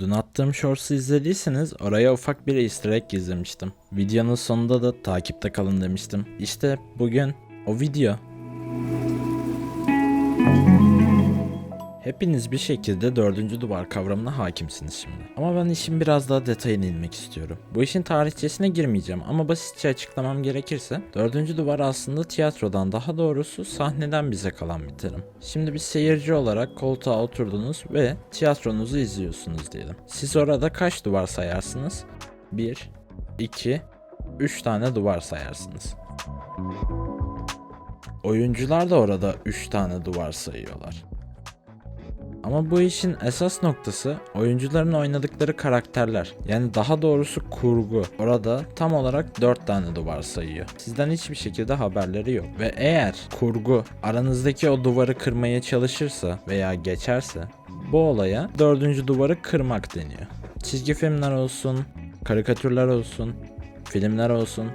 Dün attığım shorts'u izlediyseniz oraya ufak bir easter egg gizlemiştim. Videonun sonunda da takipte kalın demiştim. İşte bugün o video. Hepiniz bir şekilde dördüncü duvar kavramına hakimsiniz şimdi. Ama ben işin biraz daha detayına inmek istiyorum. Bu işin tarihçesine girmeyeceğim ama basitçe açıklamam gerekirse dördüncü duvar aslında tiyatrodan daha doğrusu sahneden bize kalan bir terim. Şimdi bir seyirci olarak koltuğa oturdunuz ve tiyatronuzu izliyorsunuz diyelim. Siz orada kaç duvar sayarsınız? 1, 2, 3 tane duvar sayarsınız. Oyuncular da orada 3 tane duvar sayıyorlar. Ama bu işin esas noktası oyuncuların oynadıkları karakterler. Yani daha doğrusu kurgu. Orada tam olarak 4 tane duvar sayıyor. Sizden hiçbir şekilde haberleri yok. Ve eğer kurgu aranızdaki o duvarı kırmaya çalışırsa veya geçerse bu olaya dördüncü duvarı kırmak deniyor. Çizgi filmler olsun, karikatürler olsun, filmler olsun.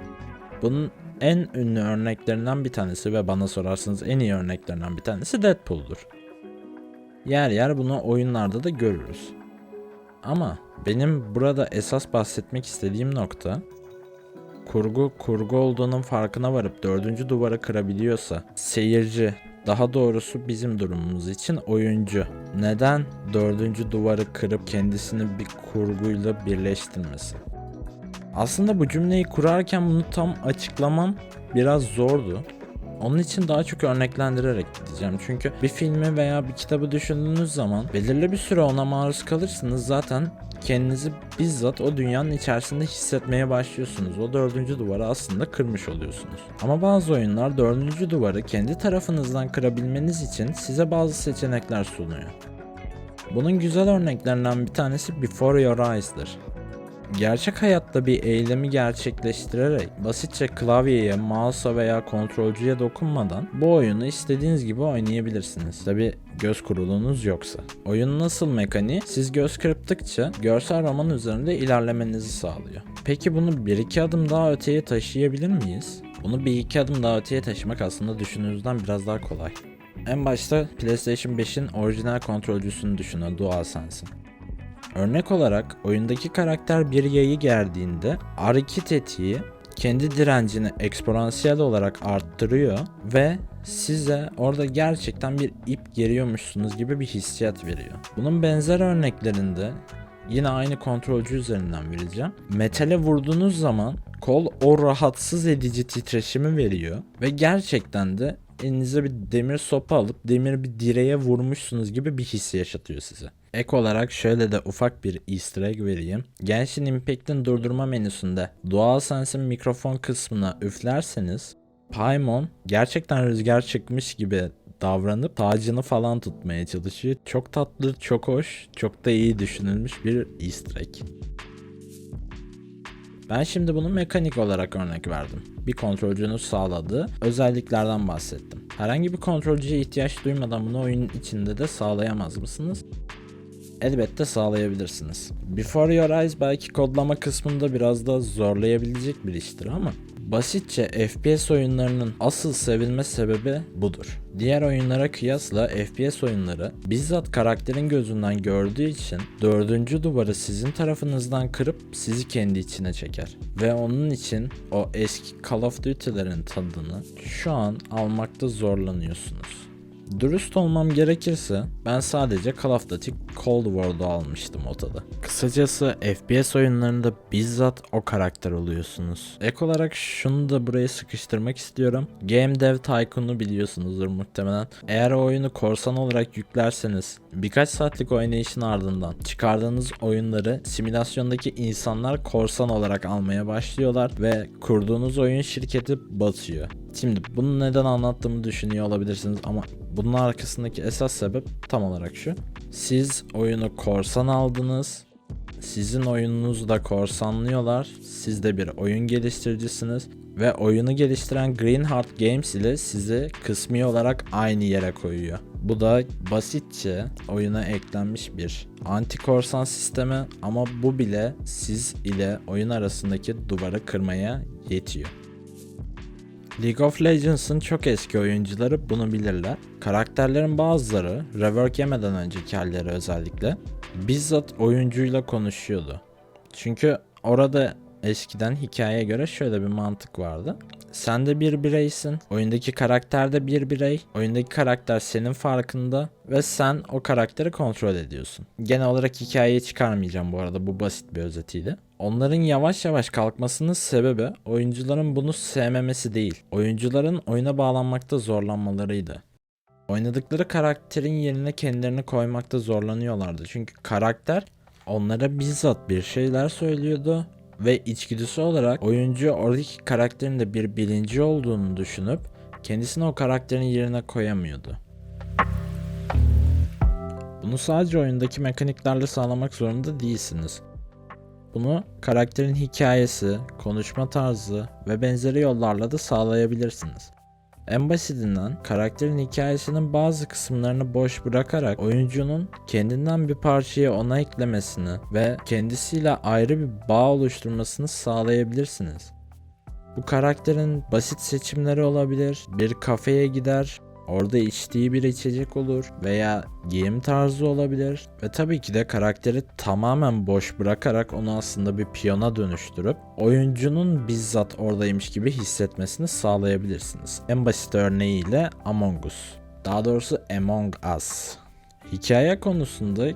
Bunun en ünlü örneklerinden bir tanesi ve bana sorarsanız en iyi örneklerinden bir tanesi Deadpool'dur. Yer yer bunu oyunlarda da görürüz. Ama benim burada esas bahsetmek istediğim nokta kurgu kurgu olduğunun farkına varıp dördüncü duvarı kırabiliyorsa seyirci daha doğrusu bizim durumumuz için oyuncu neden dördüncü duvarı kırıp kendisini bir kurguyla birleştirmesin? Aslında bu cümleyi kurarken bunu tam açıklamam biraz zordu. Onun için daha çok örneklendirerek gideceğim. Çünkü bir filmi veya bir kitabı düşündüğünüz zaman belirli bir süre ona maruz kalırsınız zaten kendinizi bizzat o dünyanın içerisinde hissetmeye başlıyorsunuz. O dördüncü duvarı aslında kırmış oluyorsunuz. Ama bazı oyunlar dördüncü duvarı kendi tarafınızdan kırabilmeniz için size bazı seçenekler sunuyor. Bunun güzel örneklerinden bir tanesi Before Your Eyes'dır. Gerçek hayatta bir eylemi gerçekleştirerek basitçe klavyeye, mouse'a veya kontrolcüye dokunmadan bu oyunu istediğiniz gibi oynayabilirsiniz. Tabi göz kuruluğunuz yoksa. Oyun nasıl mekaniği? Siz göz kırptıkça görsel roman üzerinde ilerlemenizi sağlıyor. Peki bunu bir iki adım daha öteye taşıyabilir miyiz? Bunu bir iki adım daha öteye taşımak aslında düşündüğünüzden biraz daha kolay. En başta PlayStation 5'in orijinal kontrolcüsünü düşünün DualSense'in. Örnek olarak oyundaki karakter bir yayı gerdiğinde R2 tetiği kendi direncini eksponansiyel olarak arttırıyor ve size orada gerçekten bir ip geriyormuşsunuz gibi bir hissiyat veriyor. Bunun benzer örneklerinde yine aynı kontrolcü üzerinden vereceğim. Metale vurduğunuz zaman kol o rahatsız edici titreşimi veriyor ve gerçekten de elinize bir demir sopa alıp demir bir direğe vurmuşsunuz gibi bir hissi yaşatıyor size. Ek olarak şöyle de ufak bir easter egg vereyim. Genshin Impact'in durdurma menüsünde DualSense'in mikrofon kısmına üflerseniz Paimon gerçekten rüzgar çıkmış gibi davranıp tacını falan tutmaya çalışıyor. Çok tatlı, çok hoş, çok da iyi düşünülmüş bir easter egg. Ben şimdi bunu mekanik olarak örnek verdim. Bir kontrolcünün sağladığı özelliklerden bahsettim. Herhangi bir kontrolcüye ihtiyaç duymadan bunu oyunun içinde de sağlayamaz mısınız? Elbette sağlayabilirsiniz. Before Your Eyes belki kodlama kısmında biraz da zorlayabilecek bir iştir ama basitçe FPS oyunlarının asıl sevilme sebebi budur. Diğer oyunlara kıyasla FPS oyunları bizzat karakterin gözünden gördüğü için dördüncü duvarı sizin tarafınızdan kırıp sizi kendi içine çeker. Ve onun için o eski Call of Duty'lerin tadını şu an almakta zorlanıyorsunuz. Dürüst olmam gerekirse ben sadece Call of Duty Cold War'da almıştım o tadı. Kısacası FPS oyunlarında bizzat o karakter oluyorsunuz. Ek olarak şunu da buraya sıkıştırmak istiyorum. Game Dev Tycoon'u biliyorsunuzdur muhtemelen. Eğer o oyunu korsan olarak yüklerseniz birkaç saatlik oynayışın ardından çıkardığınız oyunları simülasyondaki insanlar korsan olarak almaya başlıyorlar ve kurduğunuz oyun şirketi batıyor. Şimdi bunu neden anlattığımı düşünüyor olabilirsiniz ama bunun arkasındaki esas sebep tam olarak şu. Siz oyunu korsan aldınız. Sizin oyununuzu da korsanlıyorlar. Siz de bir oyun geliştiricisiniz ve oyunu geliştiren Greenheart Games ile sizi kısmi olarak aynı yere koyuyor. Bu da basitçe oyuna eklenmiş bir anti korsan sistemi ama bu bile siz ile oyun arasındaki duvarı kırmaya yetiyor. League of Legends'ın çok eski oyuncuları bunu bilirler. Karakterlerin bazıları rework yemeden önceki halleri özellikle bizzat oyuncuyla konuşuyordu. Çünkü orada eskiden hikayeye göre şöyle bir mantık vardı. Sen de bir bireysin. Oyundaki karakter de bir birey. Oyundaki karakter senin farkında ve sen o karakteri kontrol ediyorsun. Genel olarak hikayeyi çıkarmayacağım bu arada bu basit bir özetiydi. Onların yavaş yavaş kalkmasının sebebi oyuncuların bunu sevmemesi değil. Oyuncuların oyuna bağlanmakta zorlanmalarıydı. Oynadıkları karakterin yerine kendilerini koymakta zorlanıyorlardı. Çünkü karakter onlara bizzat bir şeyler söylüyordu ve içgüdüsü olarak oyuncu oradaki karakterin de bir bilinci olduğunu düşünüp kendisini o karakterin yerine koyamıyordu. Bunu sadece oyundaki mekaniklerle sağlamak zorunda değilsiniz. Bunu karakterin hikayesi, konuşma tarzı ve benzeri yollarla da sağlayabilirsiniz. En basitinden karakterin hikayesinin bazı kısımlarını boş bırakarak oyuncunun kendinden bir parçayı ona eklemesini ve kendisiyle ayrı bir bağ oluşturmasını sağlayabilirsiniz. Bu karakterin basit seçimleri olabilir, bir kafeye gider, orada içtiği bir içecek olur veya giyim tarzı olabilir ve tabii ki de karakteri tamamen boş bırakarak onu aslında bir piyona dönüştürüp oyuncunun bizzat oradaymış gibi hissetmesini sağlayabilirsiniz. En basit örneğiyle Among Us. Daha doğrusu Among Us. Hikaye konusunda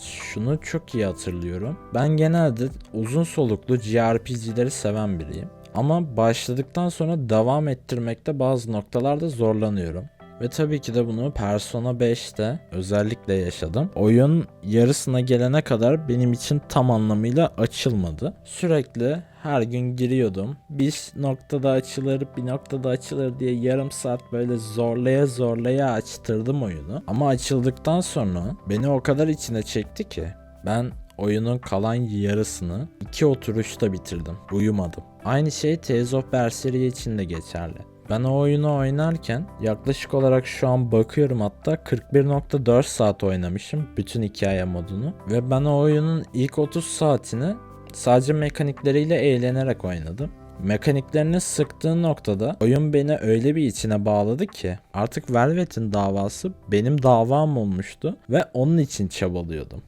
şunu çok iyi hatırlıyorum. Ben genelde uzun soluklu JRPG'leri seven biriyim. Ama başladıktan sonra devam ettirmekte bazı noktalarda zorlanıyorum. Ve tabii ki de bunu Persona 5'te özellikle yaşadım. Oyun yarısına gelene kadar benim için tam anlamıyla açılmadı. Sürekli her gün giriyordum. Bir noktada açılır, bir noktada açılır diye yarım saat böyle zorlaya zorlaya açtırdım oyunu. Ama açıldıktan sonra beni o kadar içine çekti ki ben oyunun kalan yarısını iki oturuşta bitirdim. Uyumadım. Aynı şey Tales of Berseria için de geçerli. Ben o oyunu oynarken yaklaşık olarak şu an bakıyorum hatta 41.4 saat oynamışım bütün hikaye modunu. Ve ben o oyunun ilk 30 saatini sadece mekanikleriyle eğlenerek oynadım. Mekaniklerini sıktığı noktada oyun beni öyle bir içine bağladı ki artık Velvet'in davası benim davam olmuştu ve onun için çabalıyordum.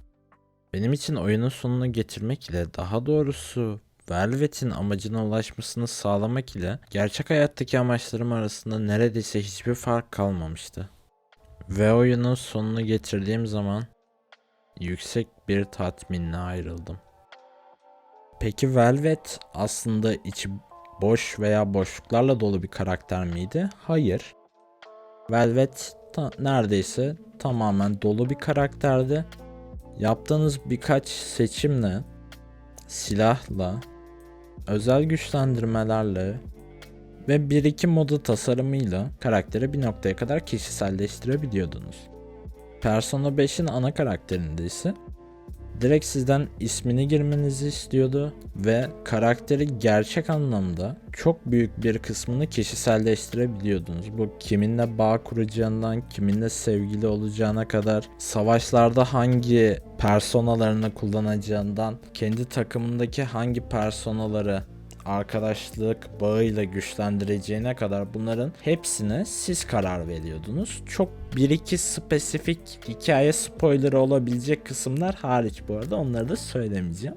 Benim için oyunun sonunu getirmek ile daha doğrusu Velvet'in amacına ulaşmasını sağlamak ile gerçek hayattaki amaçlarım arasında neredeyse hiçbir fark kalmamıştı. Ve oyunun sonunu getirdiğim zaman yüksek bir tatminle ayrıldım. Peki Velvet aslında içi boş veya boşluklarla dolu bir karakter miydi? Hayır. Velvet ta- neredeyse tamamen dolu bir karakterdi. Yaptığınız birkaç seçimle, silahla, özel güçlendirmelerle ve bir iki modu tasarımıyla karakteri bir noktaya kadar kişiselleştirebiliyordunuz. Persona 5'in ana karakterinde ise direkt sizden ismini girmenizi istiyordu ve karakteri gerçek anlamda çok büyük bir kısmını kişiselleştirebiliyordunuz. Bu kiminle bağ kuracağından, kiminle sevgili olacağına kadar, savaşlarda hangi personalarını kullanacağından, kendi takımındaki hangi personaları arkadaşlık bağıyla güçlendireceğine kadar bunların hepsine siz karar veriyordunuz. Çok bir iki spesifik hikaye spoilerı olabilecek kısımlar hariç bu arada onları da söylemeyeceğim.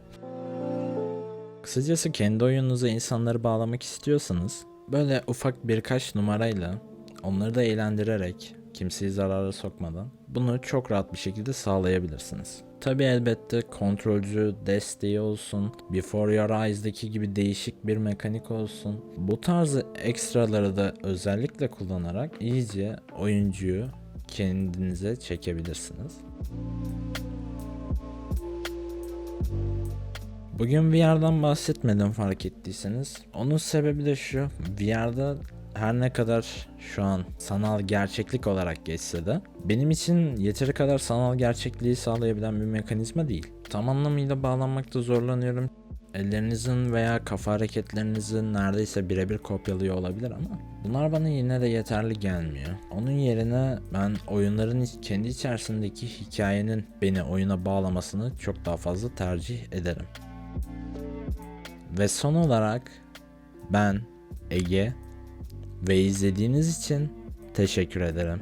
Kısacası kendi oyununuza insanları bağlamak istiyorsanız böyle ufak birkaç numarayla onları da eğlendirerek kimseyi zarara sokmadan bunu çok rahat bir şekilde sağlayabilirsiniz. Tabi elbette kontrolcü desteği olsun, Before Your Eyes'daki gibi değişik bir mekanik olsun. Bu tarzı ekstraları da özellikle kullanarak iyice oyuncuyu kendinize çekebilirsiniz. Bugün VR'dan bahsetmedim fark ettiyseniz. Onun sebebi de şu. VR'da her ne kadar şu an sanal gerçeklik olarak geçse de benim için yeteri kadar sanal gerçekliği sağlayabilen bir mekanizma değil. Tam anlamıyla bağlanmakta zorlanıyorum. Ellerinizin veya kafa hareketlerinizi neredeyse birebir kopyalıyor olabilir ama bunlar bana yine de yeterli gelmiyor. Onun yerine ben oyunların kendi içerisindeki hikayenin beni oyuna bağlamasını çok daha fazla tercih ederim. Ve son olarak ben Ege ve izlediğiniz için teşekkür ederim.